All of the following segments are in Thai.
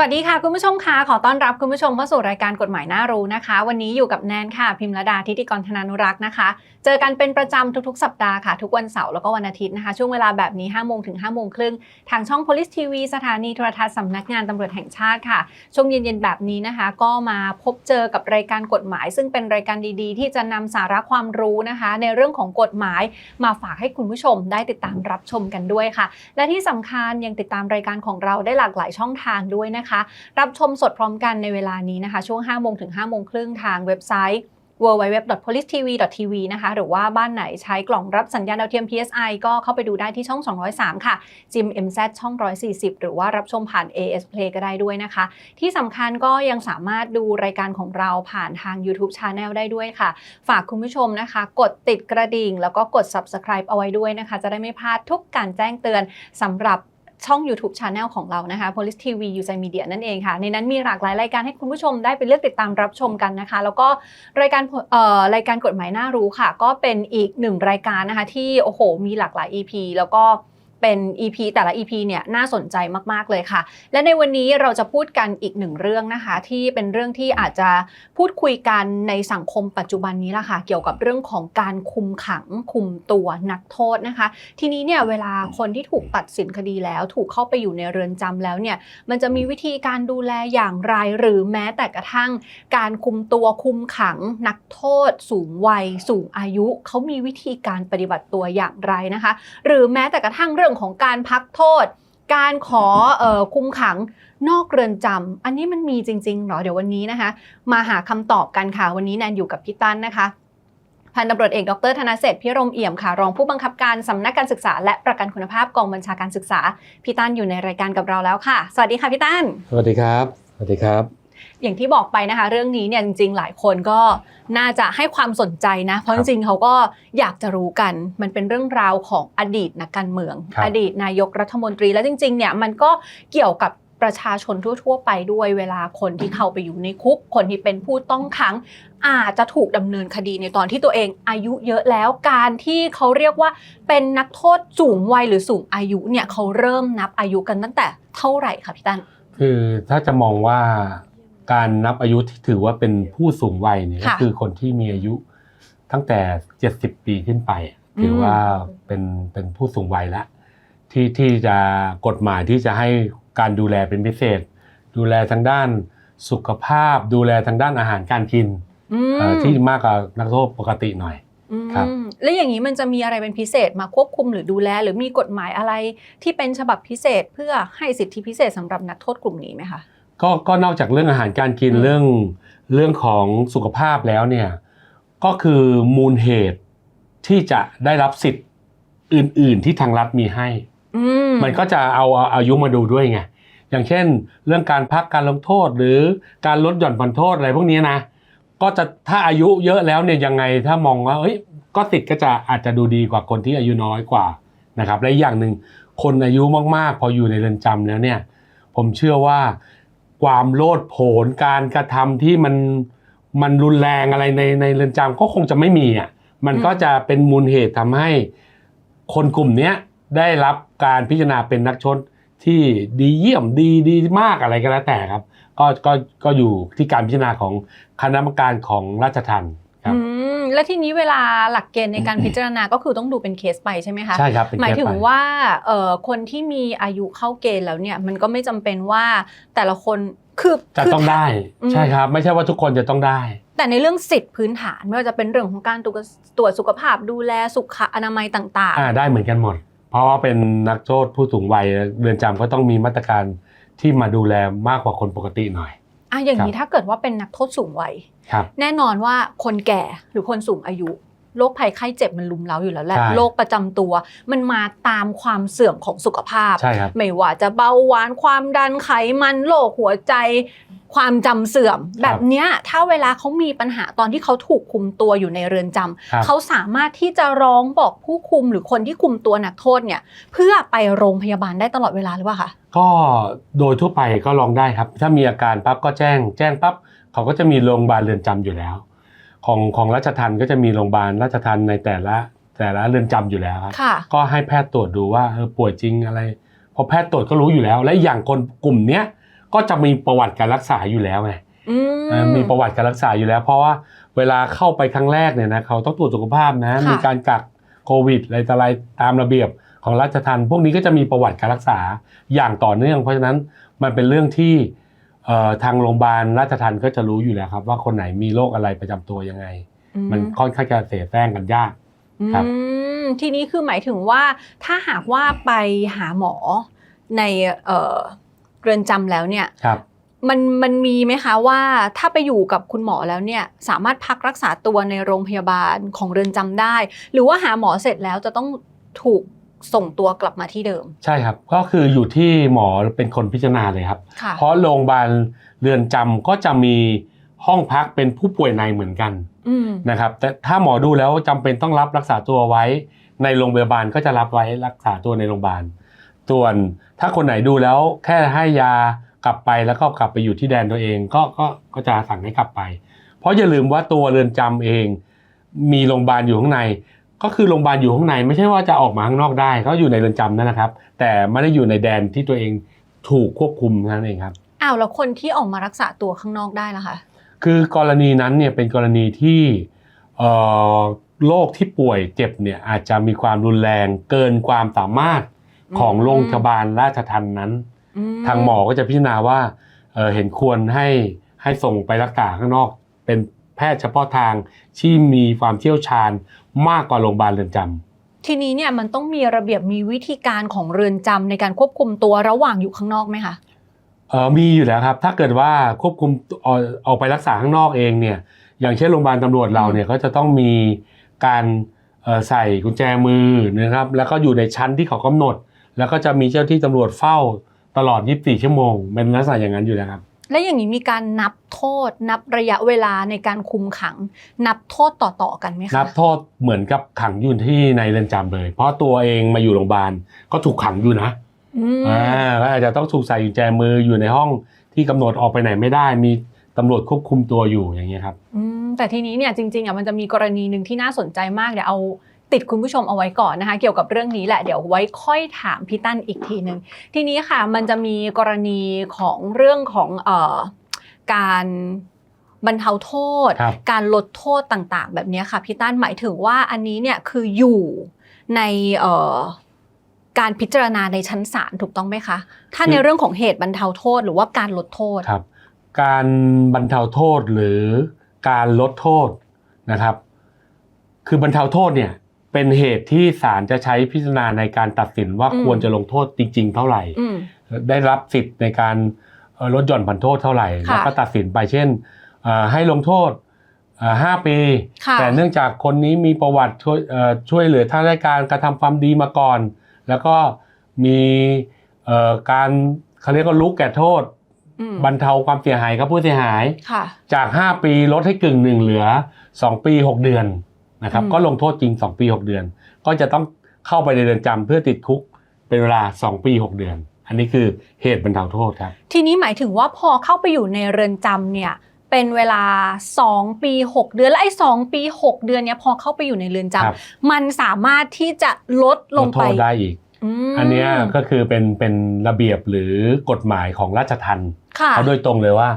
วัสดีค่ะ คุณผู้ชมคะขอต้อนรับคุณผู้ชมเข้าสู่รายการกฎหมายน่ารู้นะคะ วันนี้อยู่กับแนนค่ะ พิมรดาทิติกรธนานุรักษ์นะคะเจอกันเป็นประจำทุกๆ สัปดาห์ค่ะ ทุกวันเสาร์แล้วก็วันอาทิตย์นะคะ ช่วงเวลาแบบนี้5โมงถึง5โมงครึ่งทางช่อง Police TV สถานีโทรทัศน์สำนักงานตำรวจแห่งชาติค่ะ ช่วงเย็นๆแบบนี้นะคะ ก็มาพบเจอกับรายการกฎหมาย ซึ่งเป็นรายการดีๆ ที่จะนำสาระความรู้นะคะ ในเรื่องของกฎหมายมาฝากให้คุณผู้ชมได้ติดตามรับชมกันด้วยค่ะ และที่สำคัญยังติดตามรายการของเราได้หลากหลายช่องทางด้วยนะคะ รับชมสดพร้อมกันในเวลานี้นะคะ ช่วง5โมงถึง5โมงครึ่งทางเว็บไซต์ www.policetv.tv นะคะ หรือว่าบ้านไหนใช้กล่องรับสัญญาณดาวเทียม PSI ก็เข้าไปดูได้ที่ช่อง 203 ค่ะ จิม MZ ช่อง 140 หรือว่ารับชมผ่าน AS Play ก็ได้ด้วยนะคะ ที่สำคัญก็ยังสามารถดูรายการของเราผ่านทาง YouTube Channel ได้ด้วยค่ะ ฝากคุณผู้ชมนะคะ กดติดกระดิ่ง แล้วก็กด Subscribe เอาไว้ด้วยนะคะ จะได้ไม่พลาดทุกการแจ้งเตือนสำหรับ ช่อง YouTube Channel ของเรานะคะ Police TV u s a Media นั่นเองค่ะ ในนั้นมีหลากหลายรายการให้คุณผู้ชมได้ไปเลือกติดตามรับชมกันนะคะ แล้วก็รายการเอ่อรายการกฎหมายน่ารู้ค่ะ ก็เป็นอีกหนึ่งรายการนะคะ ที่โอ้โห มีหลากหลาย EP แล้วก็ เป็น EP แต่ละ EP เนี่ยน่าสนใจมากๆเลยค่ะ และในวันนี้เราจะพูดกันอีกหนึ่งเรื่องนะคะ ที่เป็นเรื่องที่อาจจะพูดคุยกันในสังคมปัจจุบันนี้ละค่ะ เกี่ยวกับเรื่องของการคุมขังคุมตัวนักโทษนะคะ ทีนี้เนี่ยเวลาคนที่ถูกตัดสินคดีแล้ว ถูกเข้าไปอยู่ในเรือนจำแล้วเนี่ยมันจะมีวิธีการดูแลอย่างไรหรือแม้แต่กระทั่ง การคุมตัวคุมขังนักโทษ สูงวัย สูงอายุเขามีวิธีการปฏิบัติตัวอย่างไรนะคะ หรือแม้แต่กระทั่งเรื่องของการพักโทษ การขอออคุมขังนอกเรือนจำอันนี้มันมีจริงๆหรอเดี๋ยววันนี้นะคะ มาหาคำตอบกันค่ะ วันนี้แนนอยู่กับพี่ตั้นนะคะพันตำรวจเอกดรธนเศษพิรมเอี่ยมค่ะรองผู้บังคับการสำนักการศึกษา และประกันคุณภาพกองบัญชาการศึกษาพี่ตั้นอยู่ในรายการกับเราแล้วค่ะ สวัสดีค่ะพี่ตั้นสวัสดีครับ สวัสดีครับ อย่างที่บอกไปนะคะ เรื่องนี้เนี่ยจริง ๆ หลายคนก็น่าจะให้ความสนใจนะ เพราะคจรับริงๆเขาก็อยากจะรู้กัน มันเป็นเรื่องราวของอดีตนักการเมืองครับอดีตนายกรัฐมนตรีแล้วจริง ๆ เนี่ยมันก็เกี่ยวกับประชาชนทั่ว ๆ ไปด้วยเวลาคนที่เข้าไปอยู่ในคุก คนที่เป็นผู้ต้องขัง อาจจะถูกดำเนินคดีในตอนที่ตัวเองอายุเยอะแล้วการที่เขาเรียกว่าเป็นนักโทษสูงวัยหรือสูงอายุเนี่ยเขาเริ่มนับอายุกันตั้งแต่เท่าไหร่คะพี่ตั้นคือถ้าจะมองว่า การนับอายุที่ถือว่าเป็นผู้สูงวัยเนี่ยก็ค่ะ คือคนที่มีอายุตั้งแต่ 70 ปีขึ้นไป ถือว่าเป็นเป็นผู้สูงวัยแล้วที่ที่จะกฎหมายที่จะให้การดูแลเป็นพิเศษ ดูแลทางด้านสุขภาพ ดูแลทางด้านอาหารการกินอืมเอ่อที่มากกว่านักโทษปกติหน่อย อืมครับ แล้วอย่างนี้มันจะมีอะไรเป็นพิเศษมาควบคุมหรือดูแล หรือมีกฎหมายอะไรที่เป็นฉบับพิเศษเพื่อให้สิทธิพิเศษสำหรับนักโทษกลุ่มนี้ไหมคะ ก็ก็นอกจากเรื่องอาหารการกินอืมเรื่องเรื่องของสุขภาพแล้วเนี่ยก็คือมูลเหตุที่จะได้รับสิทธิ์อื่น ๆ ที่ทางรัฐมีให้อืมมันก็จะเอาเอาอายุมาดูด้วยไงอย่างเช่น เรื่องการพักการลงโทษหรือการลดหย่อนผ่อนโทษอะไรพวกนี้นะก็จะถ้าอายุเยอะแล้วเนี่ยยังไงถ้ามองว่าเอ้ยก็สิทธิ์ก็จะอาจจะดูดีกว่าคนที่อายุน้อยกว่านะครับและอีกอย่างหนึ่งคนอายุมากๆ พออยู่ในเรือนจำแล้วเนี่ย ผมเชื่อว่า ความโลดโผนการกระทำที่มันมันรุนแรงอะไรในในเรือนจำก็คงจะไม่มีอะมันก็จะเป็นมูลเหตุทำให้คนกลุ่มเนี้ยได้รับการพิจารณาเป็นนักโทษที่ดีเยี่ยมดีดีมากอะไรก็แล้วแต่ครับ ก็ก็ก็อยู่ที่การพิจารณาของคณะกรรมการของราชทัณฑ์ ครับอืมแล้วทีนี้เวลาหลักเกณฑ์ในการพิจารณาก็คือต้องดูเป็นเคสไปใช่ไหมคะใช่ครับเป็นหมายแค่ถึงไปว่าเอ่อคนที่มีอายุเข้าเกณฑ์แล้วเนี่ยมันก็ไม่จำเป็นว่าแต่ละคนคือจะคืต้องได้อืมใช่ครับ ไม่ใช่ว่าทุกคนจะต้องได้ แต่ในเรื่องสิทธิพื้นฐานไม่ว่าจะเป็นเรื่องของการตรวจตรวจสุขภาพดูแลสุขอนามัยต่างอ่าได้เหมือนกันหมด เพราะว่าเป็นนักโทษผู้สูงวัยเรือนจำก็ต้องมีมาตรการที่มาดูแลมากกว่าคนปกติหน่อยๆ อะอย่างนี้ครับถ้าเกิดว่าเป็นนักโทษสูงวัยครับแน่นอนว่าคนแก่หรือคนสูงอายุ โรคภัยไข้เจ็บมันลุมเล้าอยู่แล้วแหละ ใช่โรคประจำตัว มันมาตามความเสื่อมของสุขภาพ ใช่ครับ ไม่ว่าจะเบาหวานความดันไขมันโรคหัวใจ ความจำเสื่อม แบบเนี้ยถ้าเวลาเขามีปัญหาตอนที่เขาถูกคุมตัวอยู่ในเรือนจำครับเขาสามารถที่จะร้องบอกผู้คุมหรือคนที่คุมตัวนักโทษเนี่ย เพื่อไปโรงพยาบาลได้ตลอดเวลาหรือเปล่าคะก็โดยทั่วไปก็ลองได้ครับ ถ้ามีอาการปั๊บก็แจ้ง แจ้งปั๊บเขาก็จะมีโรงพยาบาลเรือนจำอยู่แล้ว ของของราชทัณฑ์ก็จะมีโรงพยาบาลราชทัณฑ์ในแต่ละแต่ละเรือนจำอยู่แล้วครับค่ะก็ให้แพทย์ตรวจดูว่าเออป่วยจริงอะไรพอแพทย์ตรวจก็รู้อยู่แล้ว และอย่างคนกลุ่มเนี้ยก็จะมีประวัติการรักษาอยู่แล้วไงอืเอ่อมีประวัติการรักษาอยู่แล้ว เพราะว่าเวลาเข้าไปครั้งแรกเนี่ยนะเขาต้องตรวจสุขภาพนะค่ะมีการกักโควิดอะไรต่ออะไรตามระเบียบของราชทัณฑ์พวกนี้ก็จะมีประวัติการรักษาอย่างต่อเนื่อง เพราะฉะนั้นมันเป็นเรื่องที่เอ่อ ทางโรงพยาบาลราชทัณฑ์ก็จะรู้อยู่แล้วครับ ว่าคนไหนมีโรคอะไรประจำตัวยังไง มันค่อนข้างจะเสียแป้งกันยากครับอืมทีนี้คือหมายถึงว่าถ้าหากว่าไปหาหมอในเอ่อเรือนจำแล้วเนี่ยครับมันมันมีไหมคะว่าถ้าไปอยู่กับคุณหมอแล้วเนี่ยสามารถพักรักษาตัวในโรงพยาบาลของเรือนจำได้ หรือว่าหาหมอเสร็จแล้วจะต้องถูก ส่งตัวกลับมาที่เดิม ใช่ครับ ก็คืออยู่ที่หมอเป็นคนพิจารณาเลยครับ ค่ะ เพราะโรงพยาบาลเรือนจำก็จะมีห้องพักเป็นผู้ป่วยในเหมือนกันอืม นะครับแต่ถ้าหมอดูแล้วจำเป็นต้องรับรักษาตัวไว้ ในโรงพยาบาลก็จะรับไว้รักษาตัวในโรงพยาบาล ส่วนถ้าคนไหนดูแล้วแค่ให้ยากลับไปแล้วก็กลับไปอยู่ที่แดนตัวเองก็ก็ก็จะสั่งให้กลับไป เพราะอย่าลืมว่าตัวเรือนจำเอง มีโรงพยาบาลอยู่ข้างใน ก็คือโรงพยาบาลอยู่ข้างในไม่ใช่ว่าจะออกมาข้างนอกได้เขาอยู่ในเรือนจำนั่นนะครับ แต่ไม่ได้อยู่ในแดนที่ตัวเองถูกควบคุมนั่นเองครับอ้าวแล้วคนที่ออกมารักษาตัวข้างนอกได้ล่ะคะคือกรณีนั้นเนี่ยเป็นกรณีที่เอ่อโรคที่ป่วยเจ็บเนี่ยอาจจะมีความรุนแรงเกินความสามารถของโรงพยาบาลราชทันนั้นอืทางหมอก็จะพิจารณาว่าเอ่อเห็นควรให้ให้ส่งไปรักษาข้างนอก เป็นแพทย์เฉพาะทางที่มีความเชี่ยวชาญ มากกว่าโรงพยาบาลเรือนจำ ทีนี้เนี่ยมันต้องมีระเบียบมีวิธีการของเรือนจำในการควบคุมตัวระหว่างอยู่ข้างนอกไหมคะ เออมีอยู่แล้วครับ ถ้าเกิดว่าควบคุมเอ่อออกไปรักษาข้างนอกเองเนี่ย อย่างเช่นโรงพยาบาลตำรวจเราเนี่ยก็จะต้องมีการเอ่อใส่กุญแจมือนะครับ แล้วก็อยู่ในชั้นที่เขากำหนด แล้วก็จะมีเจ้าที่ตำรวจเฝ้าตลอด 24 ชั่วโมง เป็นลักษณะอย่างนั้นอยู่แล้วครับ และอย่างนี้มีการนับโทษ นับระยะเวลาในการคุมขัง นับโทษต่อๆกันไหมคะนับโทษเหมือนกับขังอยู่ที่ในเรือนจำเลย เพราะตัวเองมาอยู่โรงพยาบาลก็ถูกขังอยู่นะอืมอ่าก็อาจจะต้องถูกใส่กุญแจมืออยู่ในห้องที่กำหนดออกไปไหนไม่ได้มีตำรวจควบคุมตัวอยู่อย่างเงี้ยครับอืมแต่ทีนี้เนี่ยจริงๆอะมันจะมีกรณีหนึ่งที่น่าสนใจมากเดี๋ยวเอา ติดคุณผู้ชมเอาไว้ก่อนนะคะ เกี่ยวกับเรื่องนี้แหละเดี๋ยวไว้ค่อยถามพี่ตั้นอีกทีหนึ่งทีนี้ค่ะมันจะมีกรณีของเรื่องของเอ่อการบรรเทาโทษครับการลดโทษต่างๆ แบบนี้ค่ะพี่ตั้นหมายถึงว่าอันนี้เนี่ยคืออยู่ในเอ่อการพิจารณาในชั้นศาลถูกต้องไหมคะ ถ้าในเรื่องของเหตุบรรเทาโทษหรือว่าการลดโทษครับ การบรรเทาโทษหรือการลดโทษนะครับ คือบรรเทาโทษเนี่ย เป็นเหตุที่ศาลจะใช้พิจารณาในการตัดสินว่าอืมควรจะลงโทษจริง ๆ เท่าไหร่ อืม ได้รับสิทธิ์ในการเอ่อลดหย่อนผ่อนโทษเท่าไหร่ ค่ะแล้วก็ตัดสินไปเช่นเอ่อให้ลงโทษเอ่อห้าปี ค่ะแต่เนื่องจากคนนี้มีประวัติช่วยเอ่อช่วยเหลือทางราชการกระทำความดีมาก่อน แล้วก็มีเอ่อการเขาเรียกว่ารู้แก่โทษ อืมบรรเทาความเสียหายกับผู้เสียหาย ค่ะ จาก 5 ปีลดให้กึ่งหนึ่งเหลือ 2 ปี 6 เดือน นะครับอืมก็ลงโทษจริง 2 ปี 6 เดือน ก็จะต้องเข้าไปในเรือนจำเพื่อติดคุกเป็นเวลา 2 ปี 6 เดือน อันนี้คือเหตุบรรเทาโทษครับ ทีนี้หมายถึงว่าพอเข้าไปอยู่ในเรือนจำเนี่ยเป็นเวลา 2 ปี 6 เดือน และไอ้สปี 6 เดือนเนี้ยพอเข้าไปอยู่ในเรือนจำครับมันสามารถที่จะลดลลงดโทไปษได้อีกมอันเนี้ยก็คือเป็นเป็นระเบียบหรือกฎหมายของราชทัณฑ์ค่ะเขาโดยตรงเลยว่า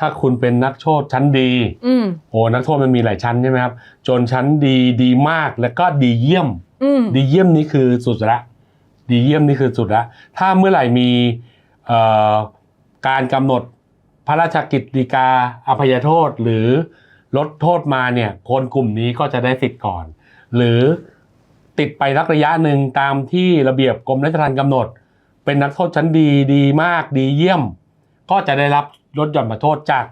ถ้าคุณเป็นนักโทษชั้นดีอืมโอ้นักโทษมันมีหลายชั้นใช่ไหมครับจนชั้นดีดีมากแล้วก็ดีเยี่ยมอืมดีเยี่ยมนี่คือสุดละดีเยี่ยมนี่คือสุดละถ้าเมื่อไหร่มีเอ่อการกำหนดพระราชกิจฎีกาอภัยโทษหรือลดโทษมาเนี่ยคนกลุ่มนี้ก็จะได้สิทธิ์ก่อน หรือติดไปสักระยะหนึ่งตามที่ระเบียบกรมราชทัณฑ์กำหนด เป็นนักโทษชั้นดีดีมากดีเยี่ยม ก็จะได้รับ ลดหย่อนผ่อนโทษจาก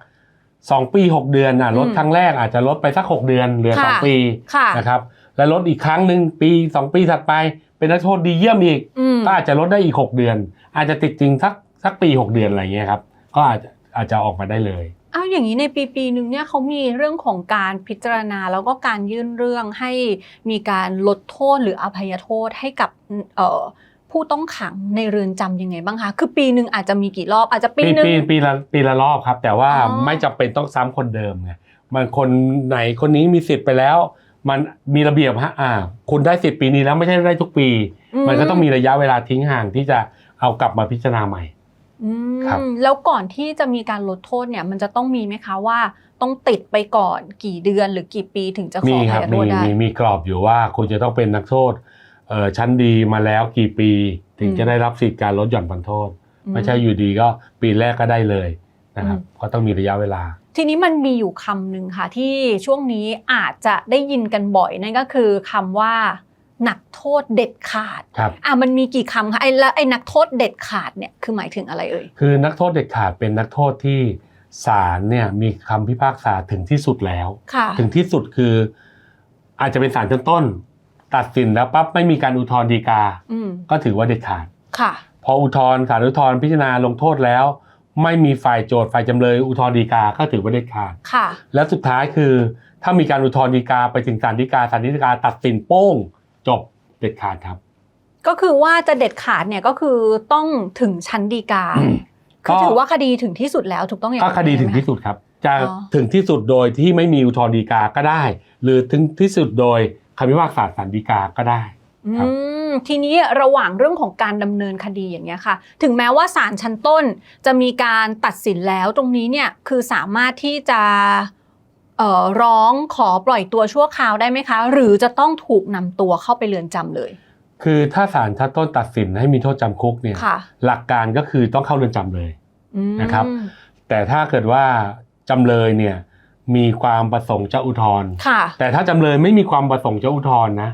2 ปี 6 เดือนนะลดอืมครั้งแรกอาจจะลดไปสัก 6 เดือนเหลือค่ะ2ปีค่ะนะครับและลดอีกครั้งหนึ่งปีสองปีถัดไป เป็นนักโทษดีเยี่ยมอีกอืมก็อาจจะลดได้อีก 6 เดือน อาจจะติดจริงสักสักปี 6 เดือนอะไรเงี้ยครับก็อาจจะอาจจะออกมาได้เลยเอาอย่างนี้ในปีปีหนึ่งเนี่ยเขามีเรื่องของการพิจารณาแล้วก็การยื่นเรื่องให้มีการลดโทษหรืออภัยโทษให้กับเอ่อ ผู้ต้องขังในเรือนจำยังไงบ้างคะ คือปีหนึ่งอาจจะมีกี่รอบ อาจจะปีปีหนึ่ง ปีปีละปีละรอบครับ แต่ว่าอ๋อ ไม่จำเป็นต้องซ้ำคนเดิมไงมันคนไหนคนนี้มีสิทธิ์ไปแล้ว มันมีระเบียบฮะอ่า คุณได้สิทธิ์ปีนี้แล้วไม่ใช่ได้ทุกปี มันก็ต้องมีระยะเวลาทิ้งห่างที่จะเอากลับมาพิจารณาใหม่ อืมครับ แล้วก่อนที่จะมีการลดโทษเนี่ย มันจะต้องมีไหมคะว่าต้องติดไปก่อนกี่เดือนหรือกี่ปีถึงจะขมีอคให้รับโทมีษได้ มีมีกรอบอยู่ว่าคุณจะต้องเป็นนักโทษเอ่อ ชั้นดีมาแล้วกี่ปี ถึงอืมจะได้รับสิทธิการลดหย่อนผ่อนโทษอืไม่ใช่อยู่ดีก็ปีแรกก็ได้เลยนะครับอืมก็ต้องมีระยะเวลา ทีนี้มันมีอยู่คำหนึ่งค่ะที่ช่วงนี้อาจจะได้ยินกันบ่อยนั่นก็คือคำว่าหนักโทษเด็ดขาดครับอะมันมีกี่คำคะไอ้แล้วไอ้นักโทษเด็ดขาดเนี่ยคือหมายถึงอะไรเอ่ยคือนักโทษเด็ดขาดเป็นนักโทษที่ศาลเนี่ยมีคำพิพากษาถึงที่สุดแล้วค่ะถึงที่สุดคือ อาจจะเป็นศาลชั้นต้น ตัดสินแล้วปั๊บไม่มีการอุทธรณ์ฎีกา อืมก็ถือว่าเด็ดขาด ค่ะ พออุทธรณ์ศาลอุทธรณ์พิจารณาลงโทษแล้ว ไม่มีฝ่ายโจทย์ฝ่ายจำเลยอุทธรณ์ฎีกาก็ถือว่าเด็ดขาด ค่ะ แล้วสุดท้ายคือ ถ้ามีการอุทธรณ์ฎีกาไปถึงศาลฎีกาศาลฎีกาตัดสินโป้ง จบเด็ดขาดครับ ก็คือว่าจะเด็ดขาดเนี่ยก็คือต้องถึงชั้นฎีกาอืมคือก็ถือว่าคดีถึงที่สุดแล้วถูกต้องอย่างก็นั้นคดีถึงไหมที่สุดครับ จะอ๋อ ถึงที่สุดโดยที่ไม่มีอุทธรณ์ฎีกาก็ได้ หรือถึงที่สุดโดย คำพิพากษาศาลฎีกาก็ได้ครับอืมทีนี้ระหว่างเรื่องของการดำเนินคดีอย่างเงี้ยค่ะ ถึงแม้ว่าศาลชั้นต้นจะมีการตัดสินแล้วตรงนี้เนี่ยคือสามารถที่จะเอ่อร้องขอปล่อยตัวชั่วคราวได้ไหมคะ หรือจะต้องถูกนำตัวเข้าไปเรือนจำเลย คือถ้าศาลชั้นต้นตัดสินให้มีโทษจำคุกเนี่ยค่ะหลักการก็คือต้องเข้าเรือนจำเลยอืมนะครับ แต่ถ้าเกิดว่าจำเลยเนี่ย มีความประสงค์จะอุทธรณ์ค่ะ แต่ถ้าจำเลยไม่มีความประสงค์จะอุทธรณ์นะ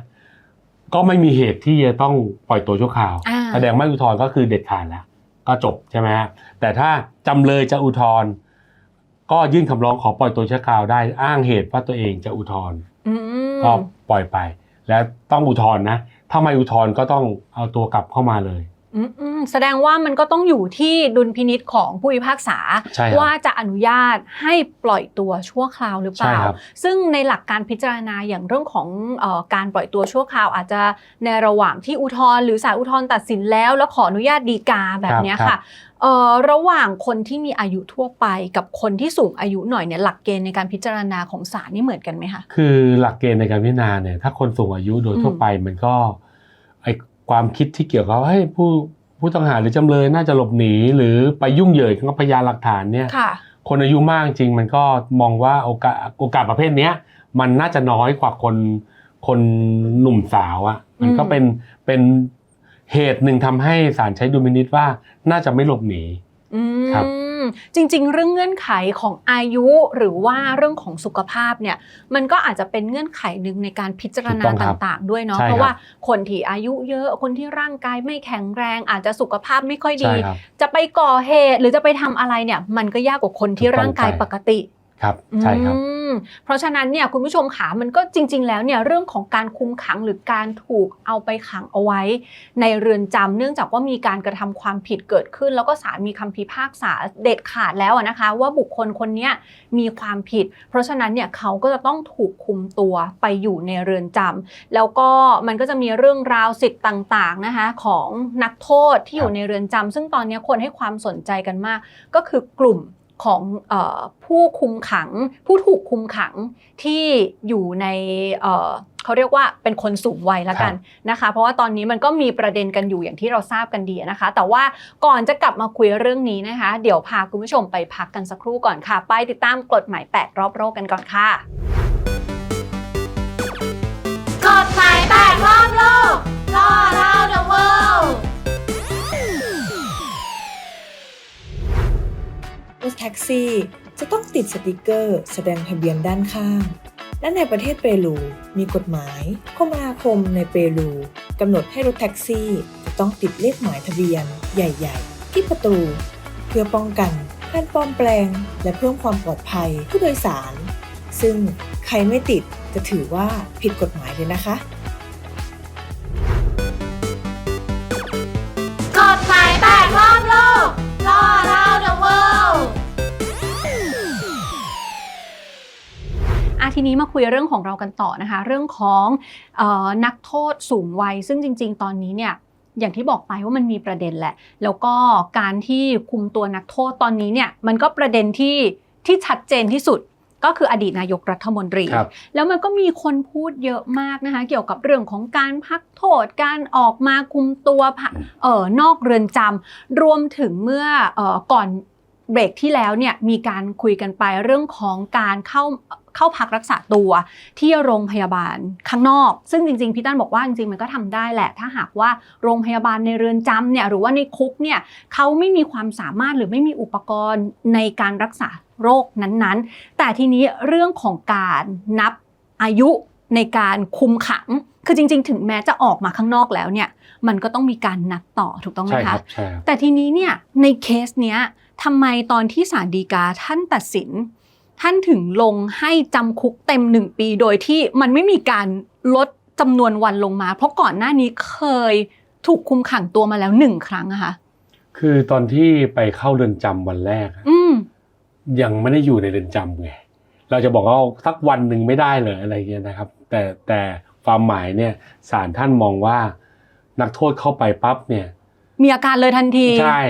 ก็ไม่มีเหตุที่จะต้องปล่อยตัวชั่วคราว อ่า แสดงไม่อุทธรณ์ก็คือเด็ดขาดแล้ว ก็จบใช่ไหมฮะแต่ถ้าจำเลยจะอุทธรณ์ก็ยื่นคำร้องขอปล่อยตัวชั่วคราวได้อ้างเหตุว่าตัวเองจะอุทธรณ์ อืมก็ปล่อยไป และต้องอุทธรณ์นะ ถ้าไม่อุทธรณ์ก็ต้องเอาตัวกลับเข้ามาเลยอืมอืม แสดงว่ามันก็ต้องอยู่ที่ดุลพินิษของผู้พิพากษาใช่ครับว่าจะอนุญาตให้ปล่อยตัวชั่วคราวหรือเปล่าใช่ครับซึ่งในหลักการพิจารณาอย่างเรื่องของเออการปล่อยตัวชั่วคราว อาจจะในระหว่างที่อุทธรณ์หรือศาลอุทธรณ์ตัดสินแล้ว แล้วขออนุญาตดีกาแบบเนี้ยครับค่ะเอ่อระหว่างคนที่มีอายุทั่วไปกับคนที่สูงอายุหน่อยเนี่ยหลักเกณฑ์ในการพิจารณาของศาลนี่เหมือนกันไหมคะคือหลักเกณฑ์ในการพิจารณาเนี่ยถ้าคนสูงอายุโดยทั่วไปมันก็ไอ ความคิดที่เกี่ยวกับว่าให้ยผู้ผู้ต้องหาหรือจำเลยน่าจะหลบหนี หรือไปยุ่งเหยิงกับพยานหลักฐานเนี่ยค่ะคนอายุมากจริงมันก็มองว่าโอกาสโอกาสประเภทเนี้ยมันน่าจะน้อยกว่าคนคนหนุ่มสาวอะ่ะมันก็อืมเป็นเป็นเหตุหนึ่งทำให้ศาลใช้ดุลพินิษว่าน่าจะไม่หลบหนีอืครับม จริง ๆ เรื่องเงื่อนไขของอายุหรือว่าเรื่องของสุขภาพเนี่ยมันก็อาจจะเป็นเงื่อนไขหนึ่งในการพิจารณาถูกต้องครับต่าง ๆ ด้วยเนาะใช่เพราะครับว่าคนที่อายุเยอะคนที่ร่างกายไม่แข็งแรง อาจจะสุขภาพไม่ค่อยดีใช่ครับจะไปก่อเหตุหรือจะไปทำอะไรเนี่ยมันก็ยากกว่าคนที่ถูกต้องร่างกายใช่ปกติครับใช่ครับอืม เพราะฉะนั้นเนี่ยคุณผู้ชมขามันก็จริง ๆ แล้วเนี่ยเรื่องของการคุมขังหรือการถูกเอาไปขังเอาไว้ ในเรือนจำเนื่องจากว่ามีการกระทำความผิดเกิดขึ้น แล้วก็ศาลมีคำพิพากษาเด็ดขาดแล้วนะคะ ว่าบุคคลคนนี้มีความผิด เพราะฉะนั้นเนี่ยเขาก็จะต้องถูกคุมตัวไปอยู่ในเรือนจำแล้วก็มันก็จะมีเรื่องราวสิทธิ์ต่างๆนะคะของนักโทษที่อยู่ในเรือนจำซึ่งตอนนี้คนให้ความสนใจกันมาก ก็คือกลุ่ม ของเออผู้คุมขัง ผู้ถูกคุมขังที่อยู่ในเอ่อเขาเรียกว่าเป็นคนสูงวัยละกันนะคะ เพราะว่าตอนนี้มันก็มีประเด็นกันอยู่อย่างที่เราทราบกันดีนะคะ แต่ว่าก่อนจะกลับมาคุยเรื่องนี้นะคะ เดี๋ยวพาคุณผู้ชมไปพักกันสักครู่ก่อนค่ะ ไปติดตามกฎหมาย8รอบโลกกันก่อนค่ะกฎหมายแปดรอบโลก Law around the รถแท็กซี่ จะต้องติดสติกเกอร์ แสดงทะเบียนด้านข้าง และในประเทศเปรูมีกฎหมายคมนาคมในเปรูกำหนดให้รถแท็กซี่จะต้องติดเลขหมายทะเบียนใหญ่ ๆ ที่ประตู เพื่อป้องกันการปลอมแปลง และเพิ่มความปลอดภัยผู้โดยสาร ซึ่งใครไม่ติดจะถือว่าผิดกฎหมายเลยนะคะกฎหมายแปดรอบโลก ทีนี้มาคุยเรื่องของเรากันต่อนะคะ เรื่องของเออนักโทษสูงวัย ซึ่งจริง ๆ ตอนนี้เนี่ยอย่างที่บอกไปว่ามันมีประเด็นแหละ แล้วก็การที่คุมตัวนักโทษตอนนี้เนี่ยมันก็ประเด็นที่ที่ชัดเจนที่สุดก็คืออดีตนายกรัฐมนตรีครับแล้วมันก็มีคนพูดเยอะมากนะคะ เกี่ยวกับเรื่องของการพักโทษ การออกมาคุมตัวผ่าเอ่อนอกเรือนจำรวมถึงเมื่อเอ่อก่อนเบรกที่แล้วเนี่ยมีการคุยกันไปเรื่องของการเข้า เข้าพักรักษาตัวที่โรงพยาบาลข้างนอก ซึ่งจริงๆพี่ตั้นบอกว่าจริงๆมันก็ทำได้แหละ ถ้าหากว่าโรงพยาบาลในเรือนจำเนี่ยหรือว่าในคุกเนี่ยเขาไม่มีความสามารถหรือไม่มีอุปกรณ์ในการรักษาโรคนั้นๆ แต่ทีนี้เรื่องของการนับอายุในการคุมขัง คือจริง ๆ ถึงแม้จะออกมาข้างนอกแล้วเนี่ย มันก็ต้องมีการนับต่อถูกต้องไหมใช่คคะรับใช่ครับแต่ทีนี้เนี่ยในเคสเนี้ยทำไมตอนที่ศาลฎีกาท่านตัดสิน ท่านถึงลงให้จำคุกเต็มหนึ่งปีโดยที่มันไม่มีการลดจำนวนวันลงมา เพราะก่อนหน้านี้เคยถูกคุมขังตัวมาแล้วหนึ่งครั้งอะค่ะ คือตอนที่ไปเข้าเรือนจำวันแรกอะอืมยังไม่ได้อยู่ในเรือนจำไงเราจะบอกว่าสักวันหนึ่งไม่ได้เลยอะไรเงี้ยนะครับ แต่แต่ความหมายเนี่ยศาลท่านมองว่า นักโทษเข้าไปปั๊บเนี่ย มีอาการเลยทันที ใช่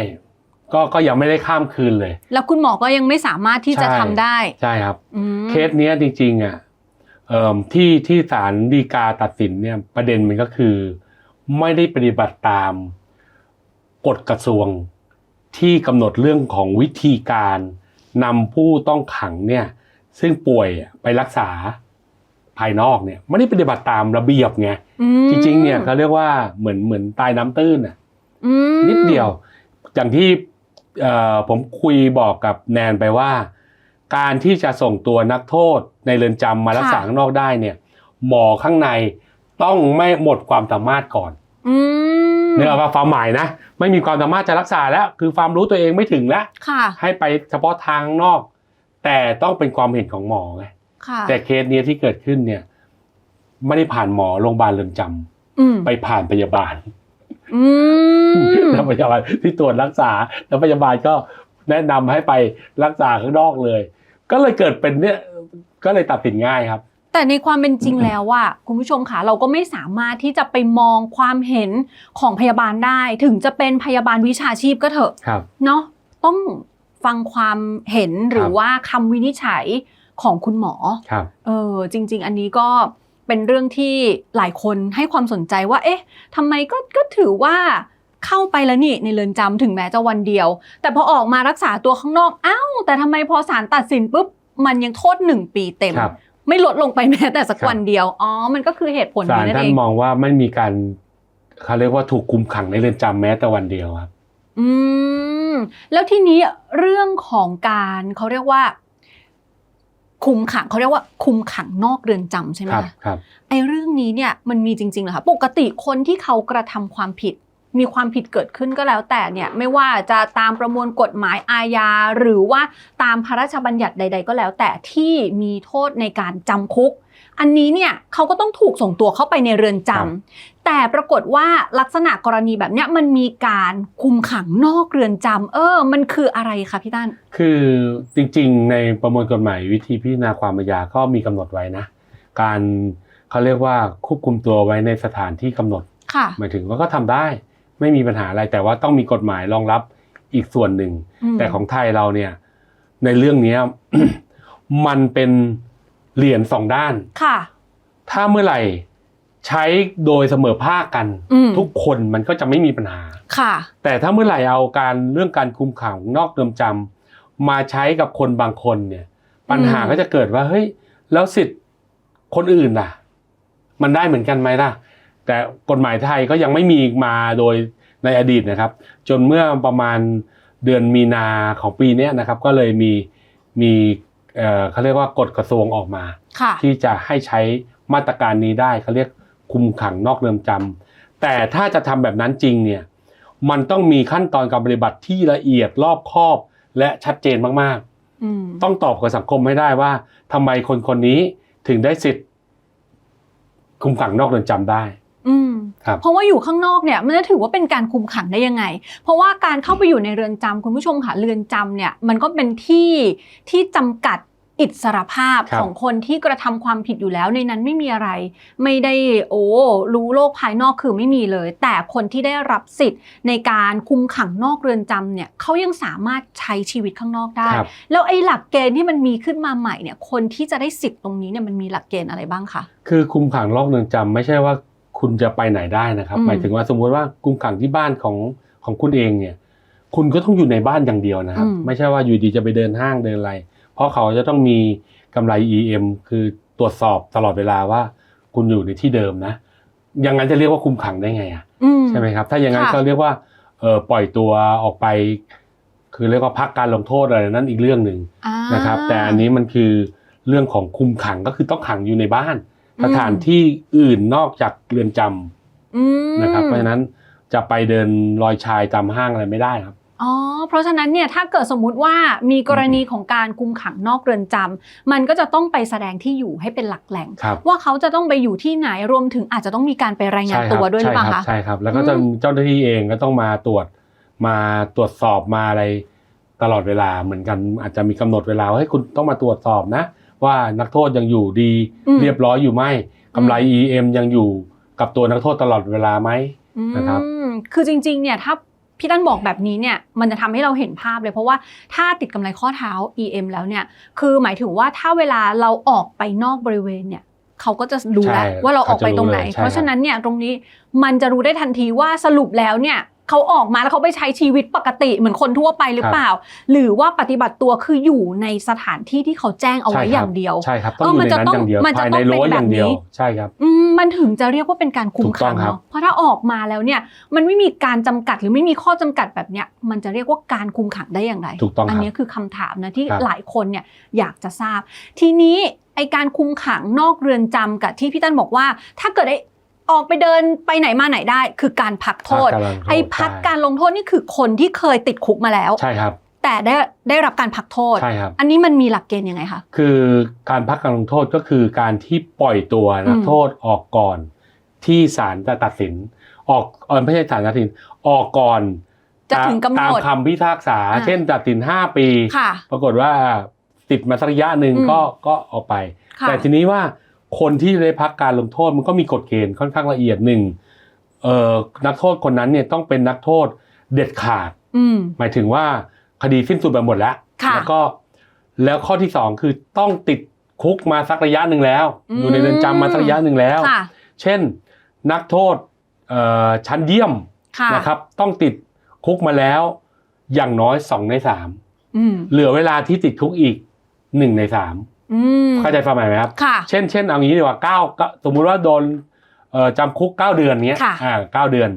ก็ก็ยังไม่ได้ข้ามคืนเลย แล้วคุณหมอก็ยังไม่สามารถที่จะใช่ ทำได้ใช่ครับ อืมเคสเนี้ยจริงๆอะเอ่อที่ที่ศาลฎีกาตัดสินเนี่ยประเด็นมันก็คือ ไม่ได้ปฏิบัติตามกฎกระทรวงที่กำหนดเรื่องของวิธีการนำผู้ต้องขังเนี่ยซึ่งป่วยอะไปรักษาภายนอกเนี่ยไม่ได้ปฏิบัติตามระเบียบไงอืมจริงๆเนี่ยเขาเรียกว่าเหมือนเหมือนตายน้ำตื้นอะ อืมนิดเดียว อย่างที่เอ่อ ผมคุยบอกกับแนนไปว่า การที่จะส่งตัวนักโทษในเรือนจำมารักษาข้างนอกได้เนี่ย หมอข้างในต้องไม่หมดความสามารถก่อนอืมเนื้อว่าความหมายนะ ไม่มีความสามารถจะรักษาแล้ว คือความรู้ตัวเองไม่ถึงแล้วค่ะให้ไปเฉพาะทางนอก แต่ต้องเป็นความเห็นของหมอไงค่ะแต่เคสเนี้ยที่เกิดขึ้นเนี่ย ไม่ได้ผ่านหมอโรงพยาบาลเรือนจำอืมไปผ่านพยาบาล อืมแล้วพยาบาลที่ตรวจรักษาแล้วพยาบาลก็แนะนำให้ไปรักษาข้างนอกเลย ก็เลยเกิดเป็นเนี่ยก็เลยตัดสินง่ายครับ แต่ในความเป็นจริงแล้วว่าคุณผู้ชมค่ะเราก็ไม่สามารถที่จะไปมองความเห็นของพยาบาลได้ ถึงจะเป็นพยาบาลวิชาชีพก็เถอะครับเนาะต้องฟังความเห็นหรือว่าคำวินิจฉัยของคุณหมอครับเออจริง ๆ อันนี้ก็ เป็นเรื่องที่หลายคนให้ความสนใจว่า เอ๊ะทำไมก็ก็ถือว่าเข้าไปแล้วนี่ในเรือนจำถึงแม้จะวันเดียว แต่พอออกมารักษาตัวข้างนอกอ้าวแต่ทำไมพอศาลตัดสินปุ๊บมันยังโทษหนึ่งปีเต็มครับไม่ลดลงไปแม้แต่สักครับวันเดียวอ๋อมันก็คือเหตุผลศานี้ลนั่นท่าเอนงมองว่าไม่มีการเขาเรียกว่าถูกคุมขังในเรือนจำแม้แต่วันเดียวครับ อืมแล้วทีนี้เรื่องของการเขาเรียกว่า คุมขังเขาเรียกว่าคุมขังนอกเรือนจำใช่ไหมครับคะครับไอ้เรื่องนี้เนี่ยมันมีจริงๆเหรอคะปกติคนที่เขากระทำความผิด มีความผิดเกิดขึ้นก็แล้ว แต่เนี่ยไม่ว่าจะตามประมวลกฎหมายอาญาหรือว่าตามพระราชบัญญัติใด ๆ ก็แล้ว แต่ที่มีโทษในการจำคุก อันนี้เนี่ยเขาก็ต้องถูกส่งตัวเข้าไปในเรือนจำครับ แต่ปรากฏว่าลักษณะกรณีแบบเนี้ยมันมีการคุมขังนอกเรือนจำเออ มันคืออะไรคะพี่ตั้นคือจริงๆ ในประมวลกฎหมายวิธีพิจารณาความอาญาก็มีกำหนดไว้นะ การเขาเรียกว่าควบคุมตัวไว้ในสถานที่กำหนด ค่ะ หมายถึงว่าก็ทำได้ไม่มีปัญหาอะไรแต่ว่าต้องมีกฎหมายรองรับอีกส่วนหนึ่ง มแต่ของไทยเราเนี่ยในเรื่องเนี้ย มันเป็นเหรียญสองด้าน ค่ะ ถ้าเมื่อไหร่ ใช้โดยเสมอภาคกัน อืม ทุกคนมันก็จะไม่มีปัญหา ค่ะ แต่ถ้าเมื่อไหร่เอาการเรื่องการคุมขังนอกเรือนจำมาใช้กับคนบางคนเนี่ย ปัญหาอืม ก็จะเกิดว่าเฮ้ยแล้วสิทธิ์คนอื่นล่ะ มันได้เหมือนกันไหมล่ะ แต่กฎหมายไทยก็ยังไม่มีมาโดยในอดีตนะครับ จนเมื่อประมาณเดือนมีนาของปีเนี้ยนะครับ ก็เลยมีมีเอ่อเขาเรียกว่ากฎกระทรวงออกมา ค่ะ ที่จะให้ใช้มาตรการนี้ได้เขาเรียก คุมขังนอกเรือนจำแต่ถ้าจะทำแบบนั้นจริงเนี่ยมันต้องมีขั้นตอนการปฏิบัติที่ละเอียดรอบคอบและชัดเจนมากอืมๆต้องตอบกับสังคมให้ได้ว่าทำไมคนคนนี้ถึงได้สิทธิ์คุมขังนอกเรือนจำได้อืมครับเพราะว่าอยู่ข้างนอกเนี่ยมันจะถือว่าเป็นการคุมขังได้ยังไง เพราะว่าการเข้าไปอยู่ในเรือนจำคุณผู้ชมค่ะเรือนจำเนี่ยมันก็เป็นที่ที่จำกัด อิสรภาพครับของคนที่กระทำความผิดอยู่แล้วในนั้นไม่มีอะไร ไม่ได้โอ้รู้โลกภายนอกคือไม่มีเลย แต่คนที่ได้รับสิทธิ์ในการคุมขังนอกเรือนจำเนี่ยเขายังสามารถใช้ชีวิตข้างนอกได้ครับแล้วไอ้หลักเกณฑ์ที่มันมีขึ้นมาใหม่เนี่ยคนที่จะได้สิทธิ์ตรงนี้เนี่ยมันมีหลักเกณฑ์อะไรบ้างคะคือคุมขังนอกเรือนจำไม่ใช่ว่าคุณจะไปไหนได้นะครับอืมหมายถึงว่าสมมุติว่าคุมขังที่บ้านของของคุณเองเนี่ยคุณก็ต้องอยู่ในบ้านอย่างเดียวนะครับ ไม่ใช่ว่าอยู่ดีจะไปเดินห้างเดินอะไร เพราะเขาจะต้องมีกำไร EM คือตรวจสอบตลอดเวลาว่า คุณอยู่ในที่เดิมนะอย่างนั้นจะเรียกว่าคุมขังได้ไงอะอืใช่ไหมครับ ถ้าอย่างนั้นค่ะก็เรียกว่าเออปล่อยตัวออกไป คือเรียกว่าพักการลงโทษอะไรนั่นอีกเรื่องหนึ่งอ่านะครับ แต่อันนี้มันคือเรื่องของคุมขังก็คือต้องขังอยู่ในบ้านอืมสถานที่อื่นนอกจากเรือนจำอืมนะครับเพราะฉะนั้นจะไปเดินลอยชายตามห้างอะไรไม่ได้ครับ อ๋อ เพราะฉะนั้นเนี่ยถ้าเกิดสมมุติว่ามีกรณีของการคุมขังนอกเรือนจำมันก็จะต้องไปแสดงที่อยู่ให้เป็นหลักแหล่งครับว่าเขาจะต้องไปอยู่ที่ไหนรวมถึงอาจจะต้องมีการไปรายงานใช่คตัรัวด้วยหรือเปล่าใช่ครัคะใช่ครับ แล้วก็จะอืมเจ้าหน้าที่เองก็ต้องมาตรวจมาตรวจสอบมาอะไรตลอดเวลาเหมือนกันอาจจะมีกำหนดเวลาว่าให้ยคุณต้องมาตรวจสอบนะ ว่านักโทษยังอยู่ดีอืมเรียบร้อยอยู่ไหมกำไร EM ยังอยู่กับตัวนักโทษตลอดเวลาไหมนะครับอืมคือจริงๆเนี่ยถ้า พี่ตั้นบอกแบบนี้เนี่ยมันจะทำให้เราเห็นภาพเลย เพราะว่าถ้าติดกำไรข้อเท้า EM แล้วเนี่ยคือหมายถึงว่าถ้าเวลาเราออกไปนอกบริเวณเนี่ยเขาก็จะรู้แล้วใช่ว่าเราออกไปตรงไหนเขาจะรู้เลยใช่เพราะฉะนั้นเนี่ยตรงนี้มันจะรู้ได้ทันทีว่าสรุปแล้วเนี่ย เขาออกมาแล้วเขาไปใช้ชีวิตปกติเหมือนคนทั่วไปหรือเปล่า หรือว่าปฏิบัติตัวคืออยู่ในสถานที่ที่เขาแจ้งเอาไว้ใช่อครับย่างเดียวใช่ครับต้องเอออยู่มันในจะนั้นต้องอย่างเดียวมันจะภายต้ในองเป็นรั้วอย่างเดียวแบบนี้ใช่ครับอืมมันถึงจะเรียกว่าเป็นการคุมถูกต้ขัองงครับเนาะเพราะถ้าออกมาแล้วเนี่ยมันไม่มีการจำกัดหรือไม่มีข้อจำกัดแบบเนี้ยมันจะเรียกว่าการคุมขังได้อย่างไรถูกต้องครับนนี้คือคำถามนะที่ครับหลายคนเนี่ยอยากจะทราบ ทีนี้ไอการคุมขังนอกเรือนจำกับที่พี่ตั้นบอกว่า ถ้าเกิดไอ ออกไปเดินไปไหนมาไหนได้ คือการพักโทษ พักการลงโทษไอพักใช่ การลงโทษนี่คือคนที่เคยติดคุกมาแล้ว ใช่ครับแต่ได้ได้รับการพักโทษ ใช่ครับ อันนี้มันมีหลักเกณฑ์ยังไงคะ คือการพักการลงโทษก็คือการที่ปล่อยตัวนักอืม โทษออกก่อน ที่ศาลจะตัดสิน ออกเออไม่ใช่ศาลตัดสินออกก่อนจะถึงกำหนตามดคำพิพากษา อ่า เช่นตัดสินห้าปี ค่ะ ปรากฏว่าติดมาสักระยะหนึ่งอืม ก็ก็ออกไป ค่ะแต่ทีนี้ว่า คนที่ได้พักการลงโทษมันก็มีกฎเกณฑ์ค่อนข้างละเอียดหนึ่งเอ่อนักโทษคนนั้นเนี่ยต้องเป็นนักโทษเด็ดขาดอืมหมายถึงว่าคดีสิ้นสุดไปหมดแล้วค่ะแล้วก็แล้วข้อที่สองคือต้องติดคุกมาสักระยะหนึ่งแล้วอืมอยู่ในเรือนจำมาสักระยะหนึ่งแล้วค่ะเช่น นักโทษเอ่อชั้นเยี่ยมค่ะนะครับ ต้องติดคุกมาแล้ว อย่างน้อยสองในสามอืมเหลือเวลาที่ติดคุกอีกหนึ่งในสามอืม เข้าใจความหมายไหมครับค่ะเช่นเช่นเอางี้ดีกว่าเก้าก็สมมุติว่าโดนเอ่อจำคุกเก้าเดือนเนี้ยค่ะอ่าเก้าเดือน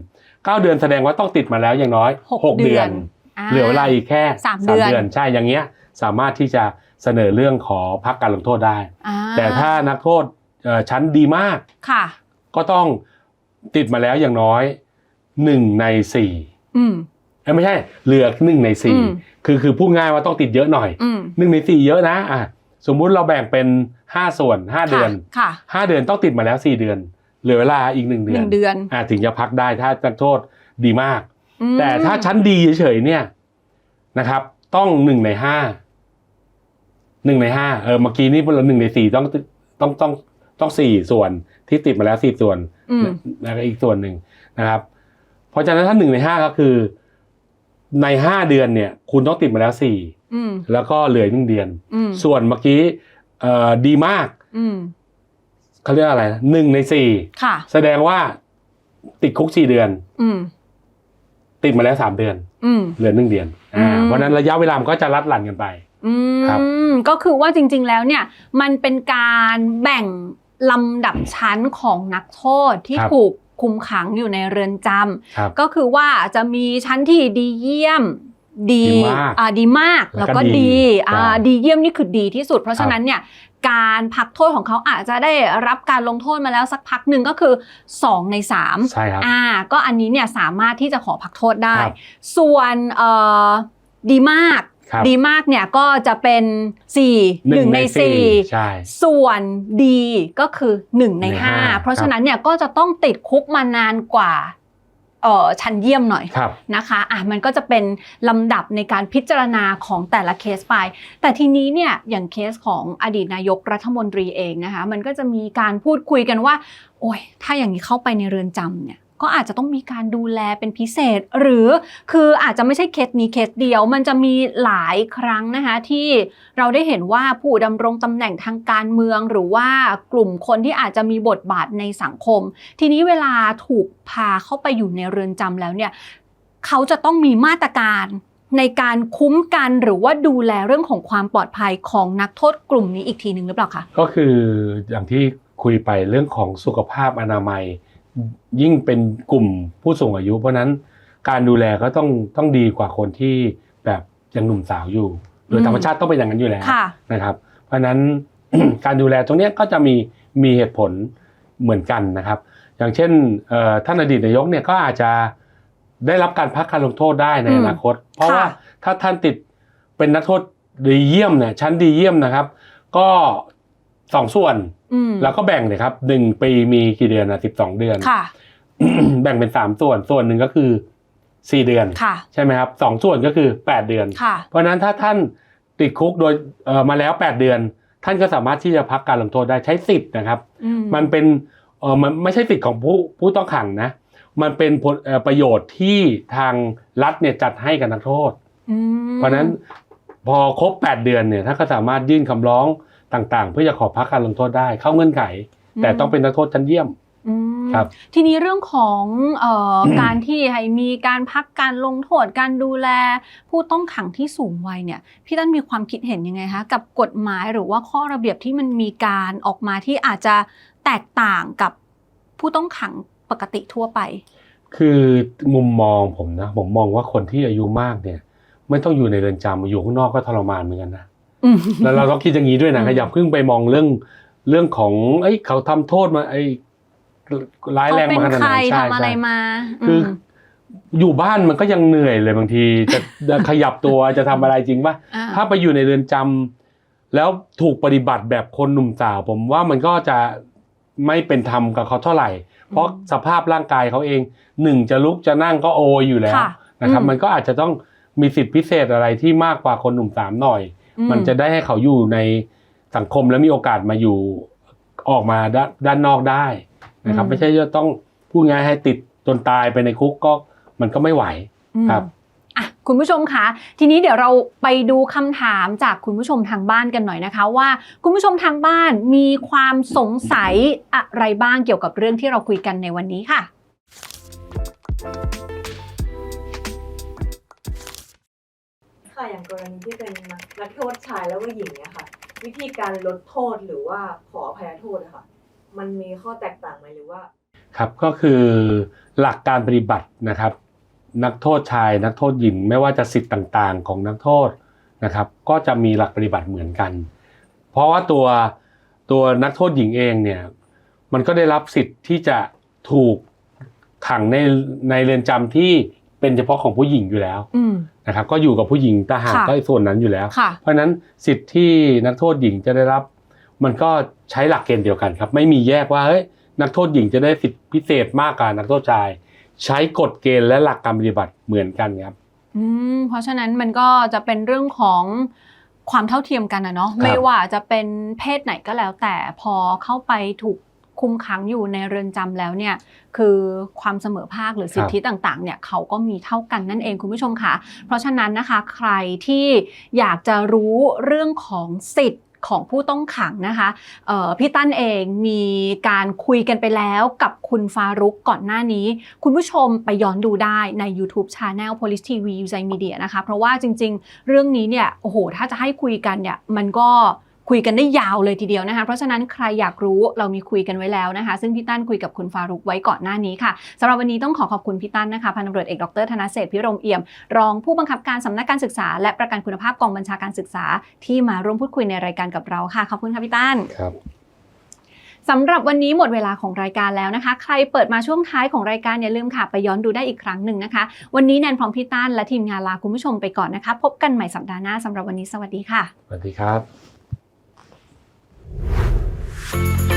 เก้าเดือนแสดงว่าต้องติดมาแล้วอย่างน้อยหกหกเดือนเดือนอ่าเหลือเวลาอีกแค่สามเดือนใช่อย่างเงี้ยสามารถที่จะเสนอเรื่องขอพักการลงโทษได้อ่าแต่ถ้านักโทษเอ่อชั้นดีมากค่ะ ก็ต้องติดมาแล้วอย่างน้อยหนึ่งในสี่อืมเอ้ยไม่ใช่เหลือหนึ่งในสี่อืมคือคือพูดง่ายว่าต้องติดเยอะหน่อยอืมหนึ่งในสี่เยอะนะอะ สมมุติเราแบ่งเป็นห้าส่วนห้าเดือนค่ะห้าเดือนต้องติดมาแล้วสี่เดือน เหลือเวลาอีกหนึ่งหเดือนนึ่งเดือนอะถึงจะพักได้ถ้านักโทษดีมากอืมแต่ถ้าชั้นดีเฉยๆเนี่ยนะครับ ต้องหนึ่งในห้าหนึ่งในห้าเออเมื่อกี้นี่เราหนึ่งในสี่ต้องต้องต้องต้องสี่ส่วนที่ติดมาแล้วสี่ส่วนอืมแล้วก็อีกส่วนหนึ่งนะครับ เพราะฉะนั้นถ้าหนึ่งในห้าก็คือ ในห้าเดือนเนี่ย คุณต้องติดมาแล้วสี่อืม แล้วก็เหลือหนึ่งเดือนอืมส่วนเมื่อกี้เอ่อดีมากอืมเขาเรียกอะไรนะหนึ่งในสี่ค่ะแสดงว่าติดคุกสี่เดือนอืมติดมาแล้วสามเดือนอืมเหลือหนึ่งเดือนอ่าอืมเพราะฉะนั้นระยะเวลามันก็จะรัดหลั่นกันไปอืครับมก็คือว่าจริง ๆ แล้วเนี่ย มันเป็นการแบ่งลำดับชั้นของนักโทษที่ครับถูกคุมขังอยู่ในเรือนจำครับก็คือว่าจะมีชั้นที่ดีเยี่ยม ดีดีมากอ่าดีมากแล้แล้ววก็ก็ดีดีอ่าใช่ดีเยี่ยมนี่คือดีที่สุด เพราะครัฉะบนั้นเนี่ยการพักโทษของเขาอาจจะได้รับการลงโทษมาแล้วสักพักหนึ่งก็คือ 2 ใน3ใช่ครับอ่าก็อันนี้เนี่ยสามารถที่จะขอพักโทษได้ครับส่วนเอ่อดีมากครับดีมากเนี่ยก็จะเป็น4 1ใน4ใช่ส่วนดีก็คือ 1 ในในห้า5เพราะครับฉะนั้นเนี่ยก็จะต้องติดคุกมานานกว่าเอ่อ ชั้นเยี่ยมหน่อยครับนะคะอะมันก็จะเป็นลำดับในการพิจารณาของแต่ละเคสไป แต่ทีนี้เนี่ยอย่างเคสของอดีตนายกรัฐมนตรีเองนะคะมันก็จะมีการพูดคุยกันว่า โอ้ยถ้าอย่างนี้เข้าไปในเรือนจำเนี่ย ก็อาจจะต้องมีการดูแลเป็นพิเศษ หรือคืออาจจะไม่ใช่เคสนี้เคสเดียว มันจะมีหลายครั้งนะคะที่เราได้เห็นว่าผู้ดำรงตำแหน่งทางการเมือง หรือว่ากลุ่มคนที่อาจจะมีบทบาทในสังคม ทีนี้เวลาถูกพาเข้าไปอยู่ในเรือนจำแล้วเนี่ยเขาจะต้องมีมาตรการในการคุ้มกันหรือว่าดูแลเรื่องของความปลอดภัยของนักโทษกลุ่มนี้อีกทีหนึ่งหรือเปล่าคะก็คืออย่างที่คุยไปเรื่องของสุขภาพอนามัย ยิ่งเป็นกลุ่มผู้สูงอายุ เพราะฉะนั้นการดูแลก็ต้องต้องดีกว่าคนที่แบบยังหนุ่มสาวอยู่ โดยธรรมชาติต้องเป็นอย่างนั้นอยู่แล้วค่ะนะครับ เพราะฉะนั้นการดูแลตรงเนี้ยก็จะมีมีเหตุผลเหมือนกันนะครับ อย่างเช่นเอ่อท่านอดีตนายกเนี่ยก็อาจจะได้รับการพักการลงโทษได้ในอืมอนาคต เพราะค่ะว่าถ้าท่านติดเป็นนักโทษดีเยี่ยมเนี่ยชั้นดีเยี่ยมนะครับ ก็สองส่วน อืมแล้วก็แบ่งเลยครับหนึ่งปีมีกี่เดือนนะสิบสองเดือนค่ะ แบ่งเป็นสามส่วนส่วนหนึ่งก็คือสี่เดือนค่ะใช่ไหมครับสองส่วนก็คือแปดเดือนค่ะเพราะฉะนั้นถ้าท่านติดคุกโดยเอ่อมาแล้ว8เดือน ท่านก็สามารถที่จะพักการลงโทษได้ใช้สิทธิ์นะครับอืมันเป็นเออมันไม่ใช่สิทธิ์ของผู้ผู้ต้องขังนะ มันเป็นผลเอ่อประโยชน์ที่ทางรัฐเนี่ยจัดให้กับนักโทษอืมเพราะฉะนั้นพอครบ8เดือนเนี่ยท่านก็สามารถยื่นคำร้อง ต่างๆ เพื่อจะขอพักการลงโทษได้เข้าเงื่อนไข แต่ต้องเป็นนักโทษชั้นเยี่ยมอืมครับทีนี้เรื่องของเอ่อการที่ให้มีการพักการลงโทษการดูแล ผู้ต้องขังที่สูงวัยเนี่ยพี่ตั้นมีความคิดเห็นยังไงคะกับกฎหมายหรือว่าข้อระเบียบที่มันมีการออกมาที่อาจจะแตกต่างกับผู้ต้องขังปกติทั่วไป คือมุมมองผมนะผมมองว่าคนที่อายุมากเนี่ย ไม่ต้องอยู่ในเรือนจำอยู่ข้างนอกก็ทรมานเหมือนกันนะอืม แล้วเราต้องคิดอย่างนี้ด้วยนะอืมขยับขึ้นไปมองเรื่องเรื่องของ เอ้ยเขาทำโทษมาไอ้ร้ายแรงเขามาเป็ขนนาดใคไหรนใช่ทำอะไรใช่มาคือมอยู่บ้านมันก็ยังเหนื่อยเลยบางทีจะจะขยับตัวจะทำอะไรจริงปะอ่าถ้าไปอยู่ในเรือนจำแล้วถูกปฏิบัติแบบคนหนุ่มสาว ผมว่ามันก็จะไม่เป็นธรรมกับเขาเท่าไหร่ เพราะสภาพร่างกายเขาเองหนึ่งจะลุกจะนั่งก็โอยอยู่แล้วค่ะนะครับอืมมันก็อาจจะต้องมีสิทธิพิเศษอะไรที่มากกว่าคนหนุ่มสาวหน่อยอื มันจะได้ให้เขาอยู่ในสังคมและมีโอกาสมาอยู่ออกมาด้านด้านนอกได้นะครับอืมไม่ใช่จะต้องพูดง่ายให้ติดจนตายไปในคุกก็มันก็ไม่ไหวอืมครับอะคุณผู้ชมคะทีนี้เดี๋ยวเราไปดูคำถามจากคุณผู้ชมทางบ้านกันหน่อยนะคะ ว่าคุณผู้ชมทางบ้านมีความสงสัยอะไรบ้างเกี่ยวกับเรื่องที่เราคุยกันในวันนี้ค่ะ ค่ะอย่างกรณีที่เป็นนักโทษชายแล้วก็หญิงเนี่ยค่ะ วิธีการลดโทษหรือว่าขออภัยโทษนะคะมันมีข้อแตกต่างไหมหรือว่า ครับก็คือหลักการปฏิบัตินะครับ นักโทษชาย นักโทษหญิง ไม่ว่าจะสิทธิ์ต่างๆ ของนักโทษนะครับ ก็จะมีหลักปฏิบัติเหมือนกัน เพราะว่าตัวตัวนักโทษหญิงเองเนี่ยมันก็ได้รับสิทธิ์ที่จะถูกขังในในเรือนจำที่ เป็นเฉพาะของผู้หญิงอยู่แล้วอืม นะครับ ก็อยู่กับผู้หญิงทหารค่ะ ก็ส่วนนั้นอยู่แล้ว ค่ะ เพราะฉะนั้นสิทธิ์ที่นักโทษหญิงจะได้รับ มันก็ใช้หลักเกณฑ์เดียวกันครับ ไม่มีแยกว่าเฮ้ยนักโทษหญิงจะได้สิทธิพิเศษมากกว่านักโทษชาย ใช้กฎเกณฑ์และหลักการปฏิบัติเหมือนกันครับ อืมเพราะฉะนั้นมันก็จะเป็นเรื่องของความเท่าเทียมกันนะเนาะครับไม่ว่าจะเป็นเพศไหนก็แล้วแต่พอเข้าไปถูก คุมขังอยู่ในเรือนจำแล้วเนี่ยคือความเสมอภาคหรือสิทธิต่างๆเนี่ยเขาก็มีเท่ากันนั่นเองคุณผู้ชมค่ะ เพราะฉะนั้นนะคะใครที่อยากจะรู้เรื่องของสิทธิ์ของผู้ต้องขังนะคะเอ่อพี่ตั้นเองมีการคุยกันไปแล้วกับคุณฟารุกก่อนหน้านี้ คุณผู้ชมไปย้อนดูได้ใน YouTube Channel Police TV u s a i Media นะคะ เพราะว่าจริงๆ เรื่องนี้เนี่ยโอ้โหถ้าจะให้คุยกันเนี่ยมันก็ คุยกันได้ยาวเลยทีเดียวนะคะ เพราะฉะนั้นใครอยากรู้เรามีคุยกันไว้แล้วนะคะ ซึ่งพี่ตั้นคุยกับคุณฟารุกไว้ก่อนหน้านี้ค่ะสำหรับวันนี้ต้องขอขอบคุณพี่ตั้นนะคะพันตำรวจเอกดรธนเศรษฐ์พิรมเอี่ยม รองผู้บังคับการสำนักการศึกษา และประกันคุณภาพกองบัญชาการศึกษา ที่มาร่วมพูดคุยในรายการกับเราค่ะขอบคุณค่ะพี่ตั้นครับสำหรับวันนี้หมดเวลาของรายการแล้วนะคะ ใครเปิดมาช่วงท้ายของรายการอย่าลืมค่ะ ไปย้อนดูได้อีกครั้งหนึ่งนะคะ วันนี้แนนพร้อมพี่ต้านและทีมงานลาคุณผู้ชมไปก่อนนะคะ พบกันใหม่สัปดาห์หน้าสำหรับวันนี้สวัสดีค่ะ สวัสดีครับ Thank you